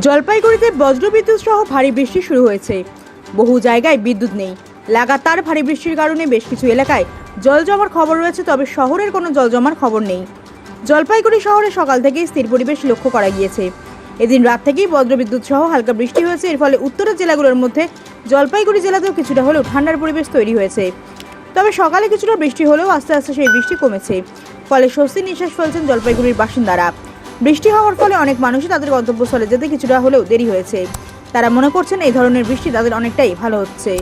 জলপাইগুড়িতে বজ্রবিদ্যুৎ সহ ভারী বৃষ্টি শুরু হয়েছে। বহু জায়গায় বিদ্যুৎ নেই। লাগাতার ভারী বৃষ্টির কারণে বেশ কিছু এলাকায় জল জমার খবর রয়েছে, তবে শহরের কোনো জল জমার খবর নেই। জলপাইগুড়ি শহরে সকাল থেকেই স্থির পরিবেশ লক্ষ্য করা গিয়েছে। এদিন রাত থেকেই বজ্রবিদ্যুৎ সহ হালকা বৃষ্টি হয়েছে। এর ফলে উত্তরের জেলাগুলোর মধ্যে জলপাইগুড়ি জেলাতেও কিছুটা হলেও ঠান্ডার পরিবেশ তৈরি হয়েছে। তবে সকালে কিছুটা বৃষ্টি হলেও আস্তে আস্তে সেই বৃষ্টি কমেছে। ফলে স্বস্তির নিঃশ্বাস ফেলছেন জলপাইগুড়ির বাসিন্দারা। বৃষ্টি হওয়ার ফলে অনেক মানুষই তাদের গন্তব্যস্থলে যেতে কিছুটা হলেও দেরি হয়েছে। তারা মনে করছেন এই ধরনের বৃষ্টি তাদের অনেকটাই ভালো হচ্ছে।